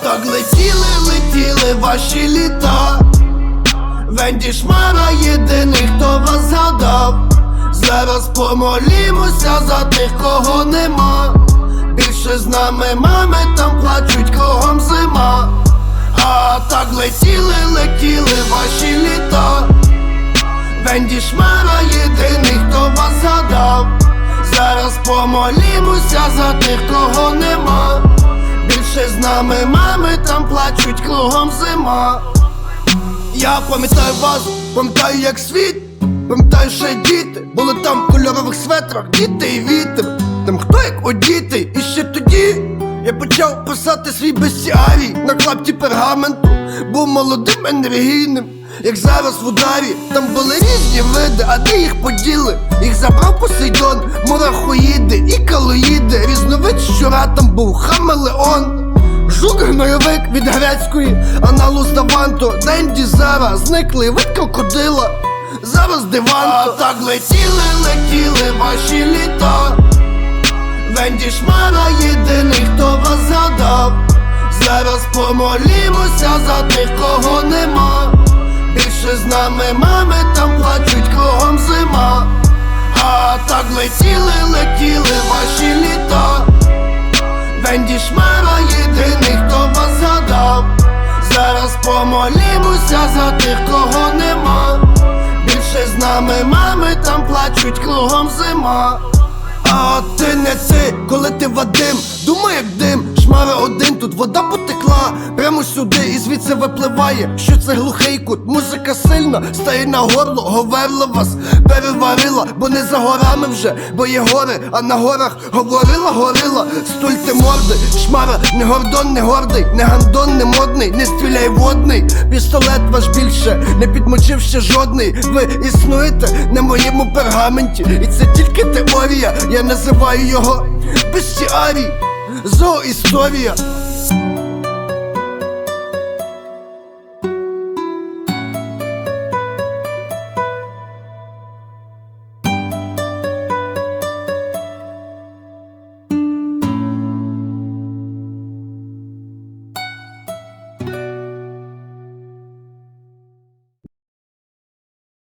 Так летіли, летіли ваші літа. Венді Шмара єдиний, хто вас згадав. Зараз помолімося за тих, кого нема. Більше з нами мами там плачуть кругом зима. А так летіли, летіли ваші літа. Венді Шмара єдиний, хто вас згадав. Зараз помолімося за тих, кого нема. Більше з нами мами там плачуть кругом зима. Я пам'ятаю вас, пам'ятаю як світ, пам'ятаю ще діти, були там в кольорових светрах, діти і вітер. Там хто як одіти, і ще тоді я почав писати свій бестіарій на клапті пергаменту, був молодим енергійним, як зараз в ударі. Там були різні види, а де їх поділи? Їх забрав Посейдон, мурахоїди і калоїди. Різновид щура там був хамелеон. Жук гнойовик від грецької, аналу Даванто, Денді Зара, зникли вид крокодила, зараз диванто. А так летіли, летіли ваші літа. Венді Шмара єдиний, хто вас згадав. Зараз помолімося за тих, кого нема. Більше з нами мами там плачуть кругом зима. А так летіли, летіли ваші літа. Помолімося за тих, кого нема. Більше з нами мами там плачуть кругом зима. А ти не ти, коли ти Вадим, думай як дим, шмара один, тут вода потекла сюди і звідси випливає, що це глухий кут, музика сильна, стає на горло, говерла вас, переварила, бо не за горами вже, бо є гори, а на горах говорила, горила, стульте морди, шмара, не гордон, не гордий, не гандон, не модний, не стріляй водний, пістолет ваш більше, не підмочив ще жодний. Ви існуєте на моєму пергаменті, і це тільки теорія, я називаю його бестіарій, зооісторія.